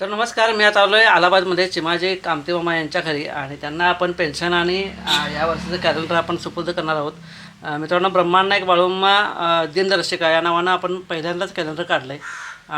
तर नमस्कार मी आता आलो आहे अलाहाबादमध्ये चिमाजी कामते मामा यांच्या घरी आणि त्यांना आपण पेन्शन आणि या वर्षाचं कॅलेंडर आपण सुपूर्द करणार आहोत. मित्रांनो ब्रह्मांड नाईक दिनदर्शिका या नावानं आपण पहिल्यांदाच कॅलेंडर काढलं आहे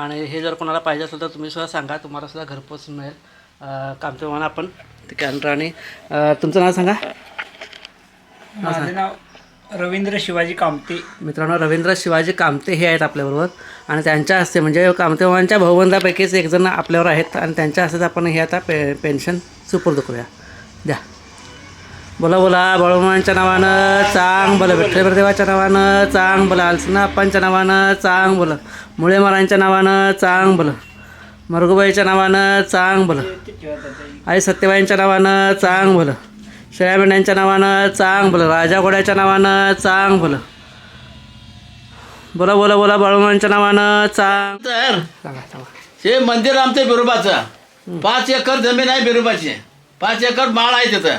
आणि हे जर कोणाला पाहिजे असेल तर तुम्ही सुद्धा सांगा तुम्हाला सुद्धा घरपोच मिळेल. कामते मामानं आपण ते कॅलेंडर आणि तुमचं नाव सांगा. माझं नाव रवींद्र शिवाजी कामते. मित्रांनो रवींद्र शिवाजी कामते हे आहेत आपल्याबरोबर. आणि त्यांच्या हस्ते म्हणजे कामतेवांच्या भाऊबंदापैकीच एक जण आपल्यावर आहेत. आणि त्यांच्या हस्तेच आपण हे आता पे पेन्शन सुपूर्द करूया. द्या. बोला बोला बाळूमांच्या नावानं चांग बोला विठ्ठलदेवाच्या नावानं चांग बोला अलसना अप्पांच्या नावानं चांग बोला मुळे महाराजांच्या नावानं चांग बोला मरगुबाईच्या नावानं चांग बोला आई सत्यबाईंच्या नावानं चांग बोला. शेळ्या मेंढ्यांच्या नावानं चांग बोला राजा घोड्याच्या नावानं चांग बोला. बोला बोला बोला बाळूमांच्या नावानं चांग. तर सांगा सांगा. हे मंदिर आमचं बिरोबाचं. पाच एकर जमीन आहे बिरोबाची. पाच एकर माळ आहे तिथं.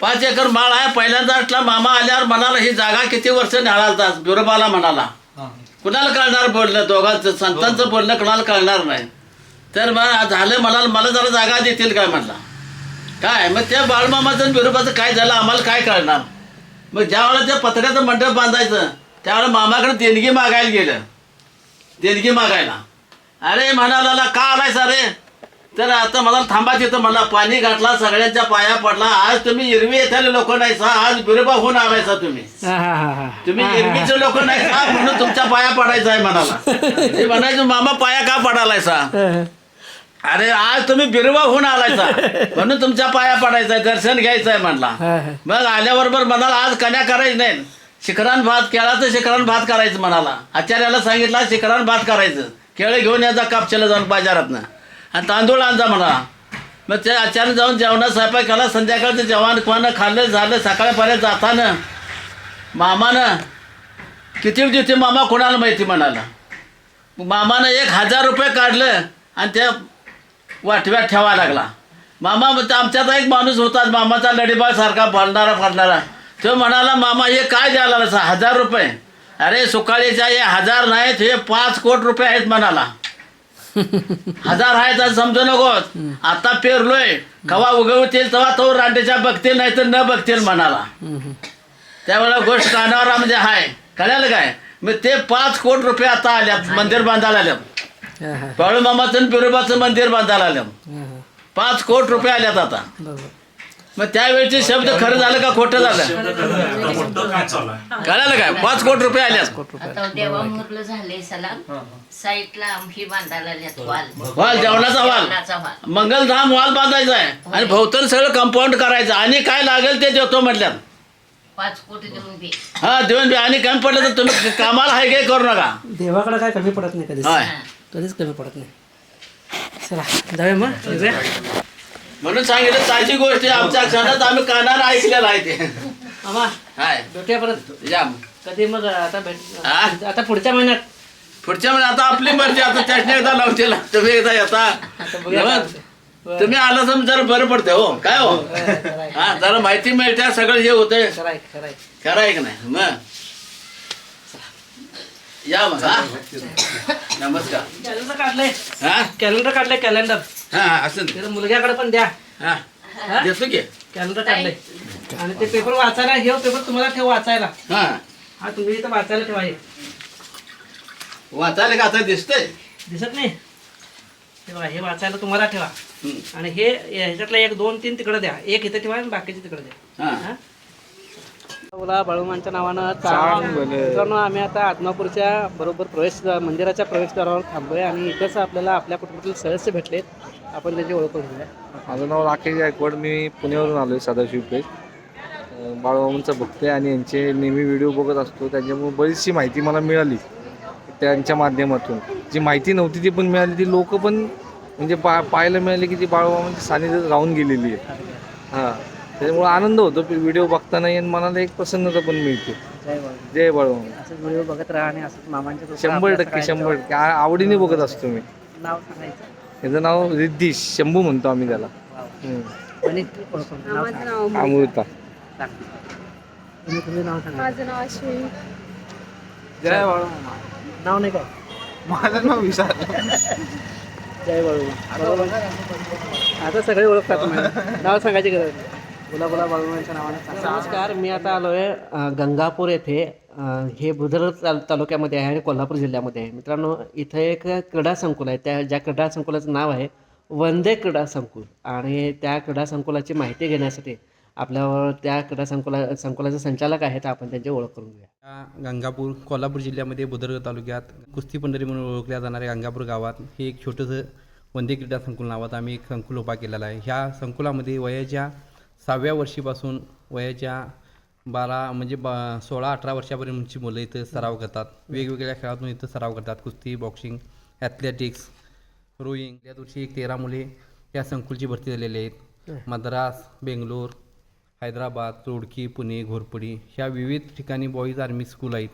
पाच एकर माळ आहे. पहिल्यांदा असला मामा आल्यावर म्हणाला ही जागा किती वर्ष निळालता बिरोबाला म्हणाला. कुणाला कळणार बोलणं? दोघांचं संतांचं बोलणं कुणाला कळणार नाही. तर मग झालं म्हणाल मला जरा जागा देतील काय म्हणला. काय? मग त्या बाळमामाचं आणि काय झालं? आम्हाला काय कळणार? मग ज्यावेळेला त्या पत्र्याचं मंडप बांधायचं त्यावेळेला मामाकडे देणगी मागायला गेलं. देणगी मागायला. अरे म्हणाला का आलाय रे तर आता मला थांबा तिथं म्हणला पाणी घातला सगळ्यांच्या पाया पडला. आज तुम्ही इरवी येथाले लोक नाही सा आज बिरोबा होऊन आलायसा तुम्ही. तुम्ही इरवीचे लोक नाही सा म्हणून तुमच्या पाया पडायचं आहे म्हणाला. ते म्हणायचं मामा पाया का पडालाय सा अरे आज तुम्ही बिरोबा होऊन आलायसा. म्हणून तुमच्या पाया पडायचं दर्शन घ्यायचं आहे म्हणला मग आल्याबरोबर म्हणाला आज कन्या करायची नाही. शिखरान भात केळाचं शिखरान भात करायचं म्हणाला. आचार्याला सांगितलं शिखरान भात करायचं. केळं घेऊन याचा कापचेला जाऊन बाजारातनं. आणि तांदूळ आणजा म्हणाला मग ते आचार्य जाऊन जेवणा स्वयंपाक केला. संध्याकाळचं जेवण कोणं खाल्लं झालं. सकाळपर्यंत जातानं मामानं किती देते मामा कोणाला माहिती? म्हणाला. मामानं एक हजार रुपये काढलं आणि त्या वाटव्यात ठेवा लागला. मामा आमच्यात एक माणूस होता मामाचा लढीबाळ सारखा बोलणारा फाडणारा. तो म्हणाला मामा हे काय द्यायला लागला? हजार रुपये. अरे सुकाळीच्या हे हजार नाहीत हे पाच कोट रुपये आहेत म्हणाला. हजार आहेत असं समजू नको आता पेरलोय. कवा उगवतील तेव्हा तो रांडेच्या बघतील नाही तर न बघतील म्हणाला. त्यावेळेला गोष्ट कानावर म्हणजे हाय. कळालं काय? मग ते पाच कोट रुपये आता आल्यात मंदिर बांधायला आल्या बाळूमामाचं आणि बिरोबाचं मंदिर बांधायला आलं. पाच कोट रुपये आल्यात आता. मग त्यावेळचे शब्द खरं झालं का खोटं झालं? कळालं काय? पाच कोट रुपये आल्यात. आता देवा मुरलं झाले सलाम. साईडला ही. बांधायला आल्यात वाल. वाल जेवणाचा वाल. जेवणाचा वाल. मंगलधाम वाल बांधायचा आहे. आणि भोवतन सगळं कंपाऊंड करायचं. आणि काय लागेल ते देतो म्हटल्यात. पाच कोटी देऊन बी हा देऊन बी आणि कमी पडलं तर तुम्ही कामाला हाय काय करू नका. देवाकडे काय कमी पडत नाही होय. कधीच कमी पडत नाही. चला जाऊया मग निघूया. म्हणून सांगितलं ताजी गोष्ट आहे. आमच्या क्षणात आम्ही कानाला ऐकलेलं आहे ते. मामा हाय. भेटूया परत या. कधी मग आता भेट हा? आता पुढच्या महिन्यात. पुढच्या वेळी आता आपली मर्जी आता त्याच्याने एकदा लावते तुम्ही एकदा येता. आता बघूया काय नमस्- होतंय. तुम्ही आला तर जरा बरं पडते हो. काय हो? हा जरा माहिती मिळते सगळं हे होतंय. खरंय, खरंय. खरं आहे की नाही? मग. या मग हा नमस्कार. कॅलेंडर काढलंय. हा? कॅलेंडर काढलंय कॅलेंडर. हा असं ते मुलग्याकडे पण द्या. हा. हा? देतो की. कॅलेंडर काढलंय. आणि ते पेपर वाचायला हे पेपर तुम्हाला ठेव वाचायला. हा. हा तुम्ही इथं वाचायला ठेवा हे. वाचायला का आता दिसतंय? दिसत नाही? हे बघा हे वाचायला तुम्हाला ठेवा. हम्म. आणि हे ह्याच्यातलं एक दोन तीन तिकडे द्या. एक इथं ठेवा आणि बाकीचे तिकडे द्या. हा. हा? बोला बाळूमांच्या नावानं चांग मित्रांनो आम्ही आता आदमापूरच्या बरोबर प्रवेश मंदिराच्या प्रवेशद्वारावर थांबलोय आणि इथंच आपल्याला आपल्या कुटुंबातील सदस्य भेटलेत. आपण त्याची ओळख करून घेऊया. माझं नाव राकेश गायकवाड. मी पुण्यावरून आलो आहे सदाशिव पेठ अं, बाळूमामांचा भक्त आहे आणि यांचे नेहमी व्हिडिओ बघत असतो. त्यांच्यामुळे बरीचशी माहिती मला मिळाली त्यांच्या माध्यमातून. जी माहिती नव्हती ती पण मिळाली. ती लोक पण म्हणजे पा पाहायला मिळाले की ती बाळूमामांच्या सानिध्यात राहून गेलेली आहे. हां. त्याच्यामुळे आनंद होतो व्हिडिओ बघताना आणि मनाला एक प्रसन्नता पण मिळते. जय बाळू. असंच व्हिडिओ बघत राहा आणि असंच मामांच्या कृपेने शंभर टक्के शंभर टक्के. आ- आवडीने बघत असतो मी. नाव सांगायचं. याचं नाव रिद्धी शंभू म्हणतो आम्ही त्याला. हम्म. आणि ओळखून नाव सांगा. अमृता. सांगा. तुम्ही तुझं नाव सांगा. माझं नाव अश्विनी. जय बाळूमामा नाव नाही काय? माझं नाव विशाल. जय बाळू. आता सगळे ओळखतात नाव सांगायची गरज नाही. बोला बोला बाळूमांच्या नावाने सांगा. नमस्कार मी आता आलो आहे गंगापूर येथे. हे बुधर ताल तालुक्यामध्ये आहे आणि कोल्हापूर जिल्ह्यामध्ये आहे. मित्रांनो इथं एक क्रीडा संकुल आहे. त्या ज्या क्रीडा संकुलाचं नाव आहे वंदे क्रीडा संकुल. आणि त्या क्रीडा संकुलाची माहिती घेण्यासाठी आपल्यावर त्या क्रीडा संकुला संकुलाचे संचालक आहेत. आपण त्यांची ओळख करून घेऊया. या गंगापूर कोल्हापूर जिल्ह्यामध्ये बुदरग तालुक्यात कुस्ती पंढरी म्हणून ओळखल्या जाणाऱ्या गंगापूर गावात हे एक छोटंसं वंदे क्रीडा संकुल नावात आम्ही एक संकुल उभा केलेला आहे. ह्या संकुलामध्ये वयाच्या सहाव्या वर्षीपासून वयाच्या बारा म्हणजे बा सोळा अठरा वर्षापर्यंतची मुलं इथं सराव करतात. वेगवेगळ्या खेळातून इथं सराव करतात. कुस्ती बॉक्सिंग ॲथलेटिक्स रोईंग या वर्षी एक तेरा मुले या संकुलची भरती झालेली आहेत. मद्रास बेंगलोर हैदराबाद रोडकी पुणे घोरपडी ह्या विविध ठिकाणी बॉईज आर्मी स्कूल आहेत.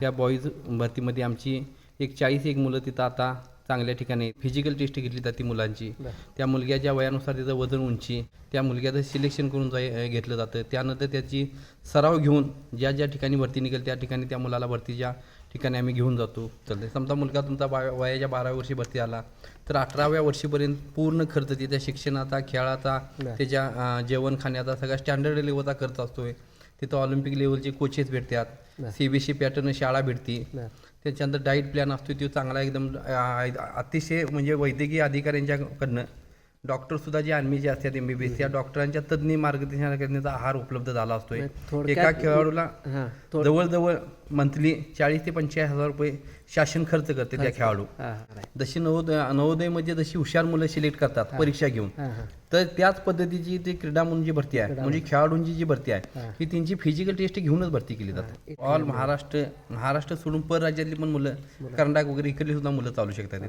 त्या बॉईज भरतीमध्ये आमची एक चाळीस एक मुलं तिथं आता चांगल्या ठिकाणी फिजिकल टेस्ट घेतली जाते मुलांची. त्या मुलग्याच्या वयानुसार त्याचं वजन उंची त्या मुलग्याचं सिलेक्शन करून जाय घेतलं जातं त्यानंतर त्याची सराव घेऊन ज्या ज्या ठिकाणी भरती निघेल त्या ठिकाणी त्या मुलाला भरतीच्या ठिकाणी आम्ही घेऊन जातो. चालते समजा मुलगा तुमचा बा वयाच्या बाराव्या वर्षी भरती आला तर अठराव्या वर्षीपर्यंत पूर्ण खर्च त्याच्या शिक्षणाचा खेळाचा त्याच्या जेवण खाण्याचा सगळा स्टँडर्ड लेवलचा खर्च असतोय. तिथं ऑलिम्पिक लेवलचे कोचेस भेटतात. सी बी सी पॅटर्न शाळा भेटते. त्याच्यानंतर डाईट प्लॅन असतो तो चांगला एकदम अतिशय म्हणजे वैद्यकीय अधिकाऱ्यांच्याकडनं डॉक्टरसुद्धा जे आर्मीचे असतात एम बी बी एस त्या डॉक्टरांच्या तज्ज्ञ मार्गदर्शन करण्याचा आहार उपलब्ध झाला असतोय. एका खेळाडूला जवळजवळ मंथली चाळीस ते पंचेचाळीस हजार रुपये शासन खर्च करते त्या खेळाडू. जशी नवोदय नवोदयमध्ये जशी हुशार मुलं सिलेक्ट करतात परीक्षा घेऊन तर त्याच पद्धतीची ती क्रीडा म्हणून जी भरती आहे म्हणजे खेळाडूंची जी भरती आहे ही. त्यांची फिजिकल टेस्ट घेऊनच भरती केली जाते. ऑल महाराष्ट्र महाराष्ट्र सोडून पर राज्यातली पण मुलं कर्नाटक वगैरे इकडली सुद्धा मुलं चालू शकतात.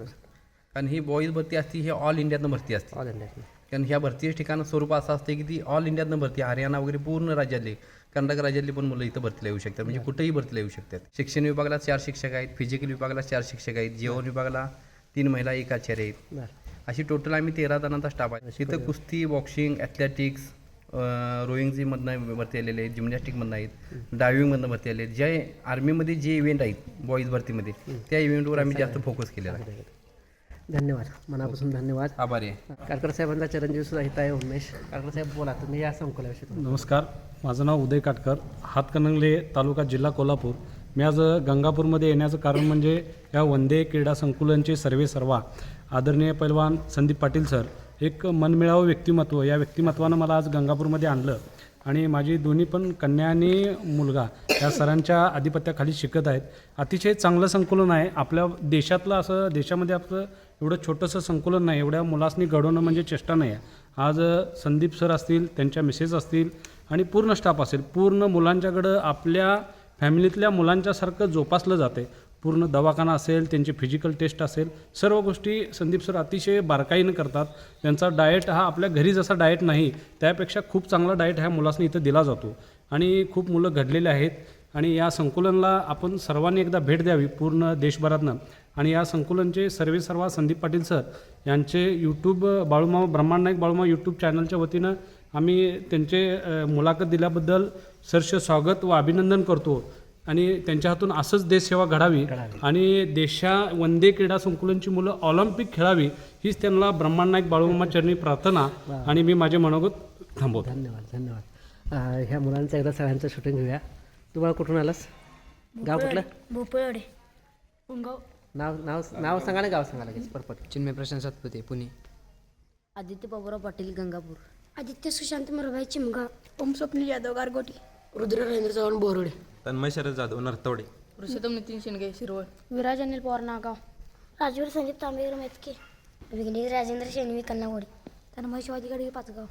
कारण ही बॉईज भरती असते ही ऑल इंडियातनं भरती असते. ऑल इंडिया कारण ह्या भरतीचे ठिकाण स्वरूप असं असते की ती ऑल इंडियातनं भरती. हरियाणा वगैरे पूर्ण राज्यातले कर्नाटक राज्यातली पण मुलं इथं भरतीला येऊ शकतात. म्हणजे कुठेही भरतीला येऊ शकतात. शिक्षण विभागाला चार शिक्षक आहेत फिजिकल विभागाला चार शिक्षक आहेत जेवण विभागाला तीन महिला एक आचार्य आहेत. अशी टोटल आम्ही तेरा जणांचा स्टाफ आहे. तिथं कुस्ती बॉक्सिंग ॲथलेटिक्स रोईंगची मधनं भरती आलेले आहेत जिमनॅस्टिकमधनं आहेत डायविंगमधनं भरती आले आहेत. जे आर्मीमध्ये जे इव्हेंट आहेत बॉईज भरतीमध्ये त्या इव्हेंटवर आम्ही जास्त फोकस केलेला आहे. धन्यवाद. मनापासून धन्यवाद. आभारी आहे. कारकर साहेबांचा चिरंजीव सुद्धा इथं आहे उमेश. कारकर साहेब बोला तुम्ही या संकुलाविषयी. नमस्कार. माझं नाव उदय काटकर. हातकणंगले तालुका जिल्हा कोल्हापूर. मी आज गंगापूरमध्ये येण्याचं कारण म्हणजे या वंदे क्रीडा संकुलनचे सर्वे सर्वा. आदरणीय पैलवान संदीप पाटील सर एक मनमिळावं व्यक्तिमत्व या व्यक्तिमत्वानं मला आज गंगापूरमध्ये आणलं. आणि माझी दोन्ही पण कन्या आणि मुलगा या सरांच्या आधिपत्याखाली शिकत आहेत. अतिशय चांगलं संकुलन आहे. आपल्या देशातलं असं देशामध्ये आपलं एवढं छोटंसं संकुलन नाही. एवढ्या मुलासनी घडवणं म्हणजे चेष्टा नाही आहे. आज संदीप सर असतील त्यांच्या मिसेस असतील आणि पूर्ण स्टाफ असेल पूर्ण मुलांच्याकडं आपल्या फॅमिलीतल्या मुलांच्यासारखं जोपासलं जाते पूर्ण दवाखाना असेल त्यांची फिजिकल टेस्ट असेल सर्व गोष्टी संदीप सर अतिशय बारकाईनं करतात. त्यांचा डाएट हा आपल्या घरी जसा डाएट नाही त्यापेक्षा खूप चांगला डाएट ह्या मुलासनी इथं दिला जातो. आणि खूप मुलं घडलेले आहेत. आणि या संकुलनला आपण सर्वांनी एकदा भेट द्यावी पूर्ण देशभरातनं. आणि या संकुलनचे सर्वे सर्वा संदीप पाटील सर यांचे यूट्यूब बाळूमामा ब्रह्मांड नाईक बाळूमामा यूट्यूब चॅनलच्या वतीनं आम्ही त्यांचे मुलाखत दिल्याबद्दल सरश स्वागत व अभिनंदन करतो. आणि त्यांच्या हातून असंच देशसेवा घडावी आणि देशा वंदे क्रीडा संकुलनची मुलं ऑलिम्पिक खेळावी हीच त्यांना ब्रह्मांड नाईक बाळूमामा चरणी प्रार्थना आणि मी माझे मनोगत थांबवतो. धन्यवाद धन्यवाद. ह्या मुलांचं एकदा सगळ्यांचं शूटिंग घेऊया. तुम्हाला कुठून आलास? गाव कुठलं? भोपळवाडे पुंगाव नाव नाव नाव सांगा. ना गाव सांगा लगेच परपट चिन्मय प्रशांत सातपुते पुणे. आदित्य बाबुराव पाटील गंगापूर. आदित्य सुशांत मरभाई चिमगाव. ओम स्वप्नील यादव गारगोटी. रुद्र रवींद्र चव्हाण बोरडे तन्मय शरद जाधव नरतवडे. पुरुषोत्तम नितीन शिंदे शिरवळ. विराज अनिल पवार नागाव. राजवीर संदीप तांबेकर मेतके. विघ्नेश राजेंद्र शेणवी कन्नावाडी तन्मय शिवाजी गडवी पाचगाव.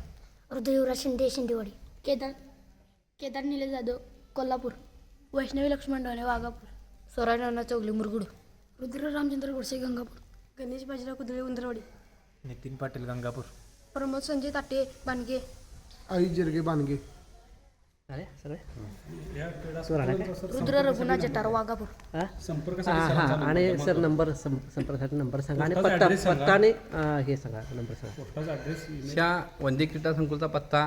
रुद्र युवराज शिंदे शिंदेवाडी. केदार केदार निलेश जाधव कोल्हापूर. वैष्णवी लक्ष्मण डोणे वाघापूर. स्वराज नाना चौगले मुरगुड. रुद्र रामचंद्र गोडसे गंगापूर. गणेश बाजीराव कुदळे उंदरवाडी. नितीन पाटील गंगापूर. प्रमोद संजय ताटे बानगे आई जिरगे बानगे रुद्र रघुनाथ जटार वाघापूर. हा? संपर्क हा, हा. आणि सर नंबर संपर्कासाठी नंबर सांगा. आणि पत्ता पत्ता आणि अं, हे सांगा नंबर सांगा. ह्या वंदे क्रीडा संकुलचा पत्ता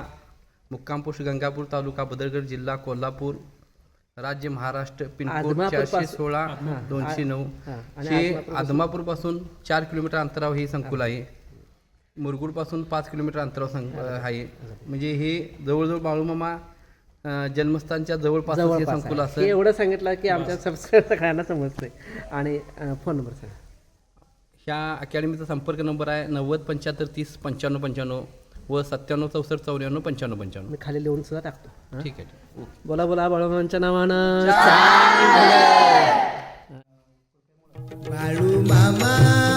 मुक्काम पोस्ट गंगापूर तालुका बदरगड जिल्हा कोल्हापूर. राज्य महाराष्ट्र पिनकोड आदमापूर चारशे पासून- सोळा. दोनशे नऊ. हां. आदमापूरपासून- आदमापूरपासून चार किलोमीटर अंतरावर हे संकुल आहे. मुरगुडपासून पाच किलोमीटर अंतरावर संक आहे. म्हणजे हे जवळजवळ बाळूमामा जन्मस्थानच्या जवळपास हे संकुल हे एवढं सांगितलं की आमच्या सबस्क्राईब सगळ्यांना समजतंय. आणि फोन नंबर सांगा. ह्या अकॅडमीचा संपर्क नंबर आहे नव्वद पंच्याहत्तर तीस पंच्याण्णव पंच्याण्णव. व सत्त्याण्णव चौसष्ट चौऱ्याण्णव पंच्याण्णव पंच्याण्णव. मी खाली लिहून सुद्धा टाकतो. हां? ठीक आहे ओके. बोला बोला बाळूमांच्या नावानं. बाळू मामा